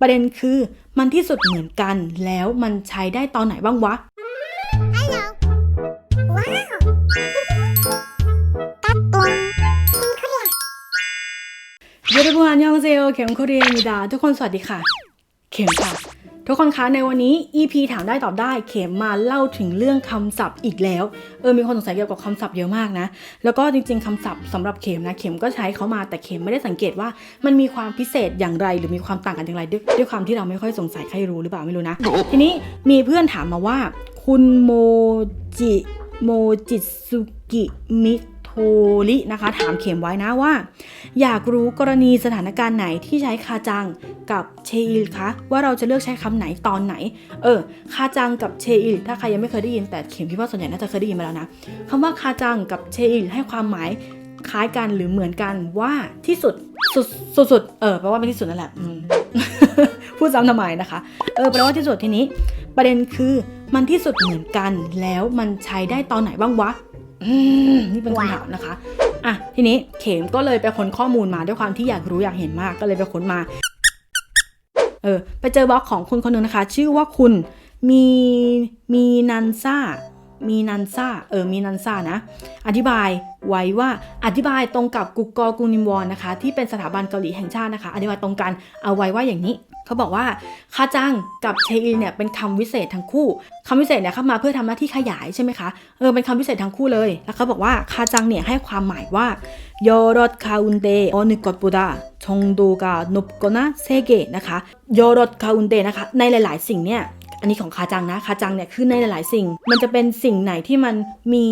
ประเด็นคือมันที่สุดเหมือนกัน แล้วมันใช้ได้ตอนไหนบ้างวะ เยอรมันยองเซลเข็มโคเรียมิดา ทุกคนสวัสดีค่ะ เข็มค่ะ ทุกคนคะในวันนี้ EP ถามได้ตอบได้เข็มมาเล่าถึงเรื่องคำศัพท์อีกแล้วเออมีคนสงสัยเกี่ยวกับคำศัพท์เยอะมากนะ แล้วก็จริงๆคำศัพท์สำหรับเข็มนะเข็มก็ใช้เขามาแต่เข็มไม่ได้สังเกตว่ามันมีความพิเศษอย่างไร หรือมีความต่างกันอย่างไรด้วยด้วยความที่เราไม่ค่อยสงสัยใครรู้หรือเปล่าไม่รู้นะ ทีนี้มีเพื่อนถามมาว่า คุณโมจิโมจิสุกิมิ โทรินะคะ ถามเข็มไว้นะว่า อยากรู้กรณีสถานการณ์ไหนที่ใช้คาจังกับเชอิลคะว่าเราจะเลือกใช้คำไหนตอนไหน เออคาจังกับเชอิลถ้าใครยังไม่เคยได้ยินแต่เข็มคิดว่าส่วนใหญ่น่าจะเคยได้ยินมาแล้วนะคำว่าคาจังกับเชอิลให้ความหมายคล้ายกันหรือเหมือนกันว่าที่สุดสุดสุดสดเออแปลว่าเป็นที่สุดนั่นแหละพูดซ้ำทำไมนะคะ เออแปลว่าที่สุดทีนี้ ประเด็นคือมันที่สุดเหมือนกันแล้วมันใช้ได้ตอนไหนบ้างวะ นี่เป็นคำถามนะคะ อะ ทีนี้เข็มก็เลยไปค้นข้อมูลมาด้วยความที่อยากรู้อยากเห็นมากก็เลยไปค้นมา เออ ไปเจอบล็อกของคุณคนหนึงนะคะ ชื่อว่าคุณมีมีนันซ่ามีนันซ่า เออ มีนันซ่านะ อธิบายไว้ว่าอธิบายตรงกับกุกกอกุนิมวอนนะคะ ที่เป็นสถาบันเกาหลีแห่งชาตินะคะ อธิบายตรงกันเอาไว้ว่าอย่างนี้ เขาบอกว่าคาจังกับเชอินเนี่ยเป็นคำวิเศษทั้งคู่คำวิเศษเนี่ยเข้ามาเพื่อทำหน้าที่ขยายใช่ไหมคะ เออเป็นคำวิเศษทั้งคู่เลย แล้วเขาบอกว่าคาจังเนี่ยให้ความหมายว่าโยรดคาอุนเดอนึกอดบูดาชงโดกานบกนะเซเกนะคะโยรดคาอุนเดนะคะในหลาย ๆ สิ่งเนี่ยอันนี้ของคาจังนะคาจังเนี่ยคือในหลาย ๆ สิ่ง มันจะเป็นสิ่งไหนที่มันมี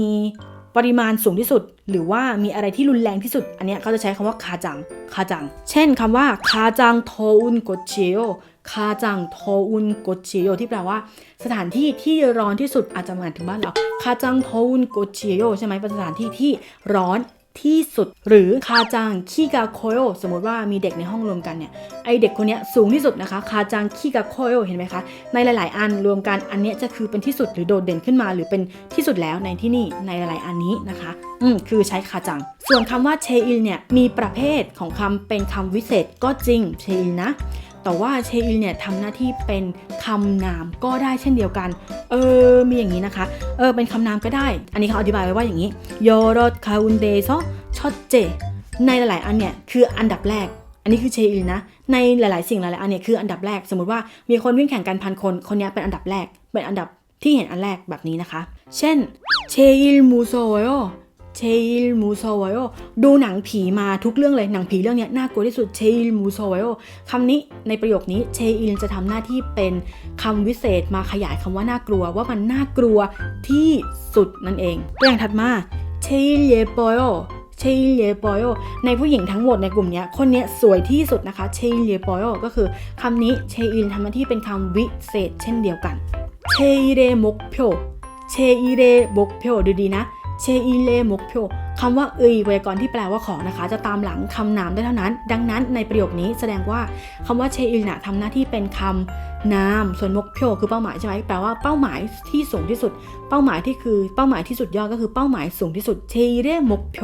ปริมาณสูงที่สุด หรือว่ามีอะไรที่รุนแรงที่สุด อันเนี้ยเขาจะใช้คำว่าคาจังคาจัง เช่นคำว่าคาจังโทอุนโกเชียวคาจังโทอุนโกเชียวที่แปลว่า สถานที่ที่ร้อนที่สุดอาจจะหมายถึงบ้านเราคาจังโทอุนโกเชียวใช่ไหมเป็นสถานที่ที่ร้อน ที่สุด หรือคาจังคีกาโคโยสมมติว่ามีเด็กในห้องรวมกันเนี่ยไอเด็กคนนี้สูงที่สุดนะคะ คาจังคีกาโคโยเห็นไหมคะ ในหลาย ๆ อันรวมกันอันนี้จะคือเป็นที่สุดหรือโดดเด่นขึ้นมา หรือเป็นที่สุดแล้วในที่นี่ในหลาย ๆ อันนี้นะคะอืมคือใช้คาจัง ส่วนคำว่าเชอิลเนี่ยมีประเภทของคำเป็นคำวิเศษก็จริงเชอิลนะ แต่ว่าเชอิลเนี่ยทำหน้าที่เป็นคำนามก็ได้เช่นเดียวกัน เออ มีอย่างนี้นะคะ เออ เป็นคำนามก็ได้ อันนี้เขาอธิบายไว้ว่าอย่างนี้โยรดคาอุนเดซชอตเจ ในหลาย ๆ อันเนี่ยคืออันดับแรก อันนี้คือเชอิลนะ ในหลาย ๆ สิ่งหลาย ๆ อันเนี่ยคืออันดับแรก สมมติว่ามีคนวิ่งแข่งกันพันคน คนนี้เป็นอันดับแรก เป็นอันดับที่เห็นอันแรกแบบนี้นะคะ เช่นเชอิลมูโซโย เชอิลมูโซโยดูหนังผีมาทุกเรื่องเลยหนังผีเรื่องนี้น่ากลัวที่สุดเชอิลมูโซโยคำนี้ในประโยคนี้เชอิลจะทำหน้าที่เป็นคำวิเศษมาขยายคำว่าน่ากลัวว่ามันน่ากลัวที่สุดนั่นเองตัวอย่างถัดมาเชอิลเยโปโยเชเลียปอในผู้หญิงทั้งหมดในกลุ่มนี้คนนี้สวยที่สุดนะคะเชเลียปอก็คือคำนี้เชอินทำหน้าที่เป็นคำวิเศษเช่นเดียวกันเชยเรมกโพเชยเรมกโพดูดีนะ เชยเรมกโพคำว่าเอยไวยากรณ์ที่แปลว่าของนะคะ จะตามหลังคำนามได้เท่านั้น ดังนั้นในประโยคนี้แสดงว่าคำว่าเชอิลน่ะทำหน้าที่เป็นคำนาม ส่วนมกโพคือเป้าหมายใช่ไหมแปลว่าเป้าหมายที่สูงที่สุด เป้าหมายที่คือเป้าหมายที่สุดยอดก็คือเป้าหมายสูงที่สุดเชยเรมกโพ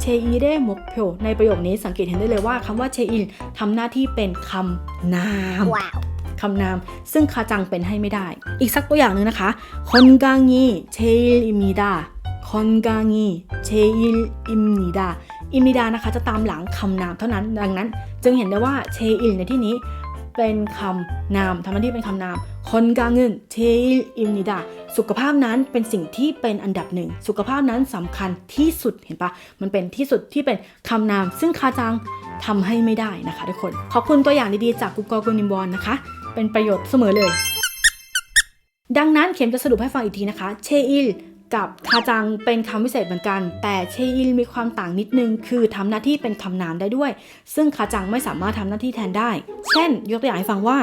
เชอิเรมกโพในประโยคนี้สังเกตเห็นได้เลยว่าคำว่าเชอินทำหน้าที่เป็นคำนาม Wow. คำนาม ซึ่งคาจังเป็นให้ไม่ได้ อีกสักตัวอย่างหนึ่งนะคะคอนกางีเชอิลอิมิดา คอนกางีเชอิลอิมิดาอิมิดานะคะจะตามหลังคำนามเท่านั้น ดังนั้น จึงเห็นได้ว่าเชอิลในที่นี้เป็นคำนามทำหน้าที่เป็นคำนามคนกาเงินเทลอิมนิดาสุขภาพนั้นเป็นสิ่งที่เป็นอันดับหนึ่ง สุขภาพนั้นสำคัญที่สุดเห็นปะมันเป็นที่สุดที่เป็นคำนาม ซึ่งคาจังทำให้ไม่ได้นะคะทุกคน ขอบคุณตัวอย่างดีๆ จากกุกกอกุนิมบอลนะคะ เป็นประโยชน์เสมอเลย ดังนั้นเข็มจะสรุปให้ฟังอีกทีนะคะ เชอิล กับคาจังเป็นคำวิเศษเหมือนกัน แต่เชอิลมีความต่างนิดนึง คือทำหน้าที่เป็นคำนามได้ด้วย ซึ่งคาจังไม่สามารถทำหน้าที่แทนได้ เช่น ยกตัวอย่างให้ฟังว่า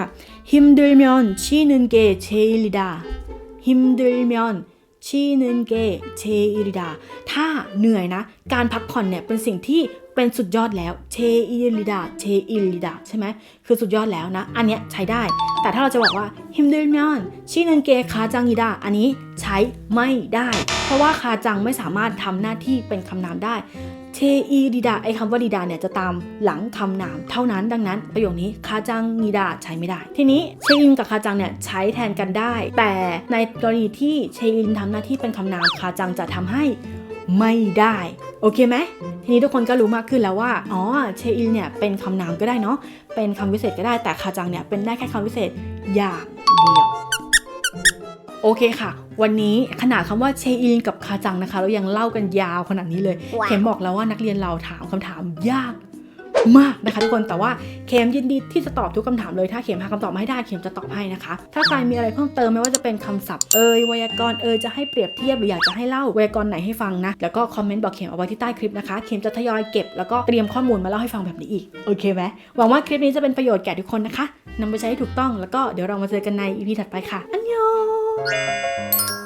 ฮิมเดลมยอนชีนึนเกเชอิลิดาฮิมเดลมยอนชีนึนเกเชอิลิดาถ้าเหนื่อยนะ การพักผ่อนเนี่ยเป็นสิ่งที่ เป็นสุดยอดแล้วเชอิลิดาเชอิลิดาใช่ไหมคือสุดยอดแล้วนะ อันเนี้ยใช้ได้ แต่ถ้าเราจะบอกว่าฮิมเดลมยอนชีนึนเกคาจังอีดาอันนี้ใช้ไม่ได้ เพราะว่าคาจังไม่สามารถทำหน้าที่เป็นคำนามได้เชอีดีดาไอคำว่าดีดาเนี่ยจะตามหลังคำนามเท่านั้นดังนั้นประโยคนี้คาจังนีดาใช้ไม่ได้ ทีนี้เชอินกับคาจังเนี่ยใช้แทนกันได้ แต่ในกรณีที่เชอินทำหน้าที่เป็นคำนามคาจังจะทำให้ไม่ได้ โอเคไหม ทีนี้ทุกคนก็รู้มากขึ้นแล้วว่า อ๋อ เชอินเนี่ยเป็นคำนามก็ได้เนาะ เป็นคำวิเศษก็ได้ แต่คาจังเนี่ยเป็นได้แค่คำวิเศษอย่างเดียว โอเคค่ะ วันนี้ขนาดคำว่าเชอินกับคาจังนะคะ เรายังเล่ากันยาวขนาดนี้เลยว้าวเข็มบอกแล้วว่านักเรียนเราถามคำถามยาก มากนะคะทุกคนแต่ว่าเข็มยินดีที่จะตอบทุกคำถามเลยถ้าเข็มหาคำตอบมาให้ได้เข็มจะตอบให้นะคะ ถ้าใครมีอะไรเพิ่มเติมไม่ว่าจะเป็นคำศัพท์เอ่ยไวยากรณ์เอ่ยจะให้เปรียบเทียบหรืออยากจะให้เล่าไวยากรณ์ไหนให้ฟังนะแล้วก็คอมเมนต์บอกเข็มเอาไว้ที่ใต้คลิปนะคะเข็มจะทยอยเก็บแล้วก็เตรียมข้อมูลมาเล่าให้ฟังแบบนี้อีกโอเคไหมหวังว่าคลิปนี้จะเป็นประโยชน์แก่ทุกคนนะคะนำไปใช้ให้ถูกต้องแล้วก็เดี๋ยวเรามาเจอกันใน EP ถัดไปค่ะอันยอง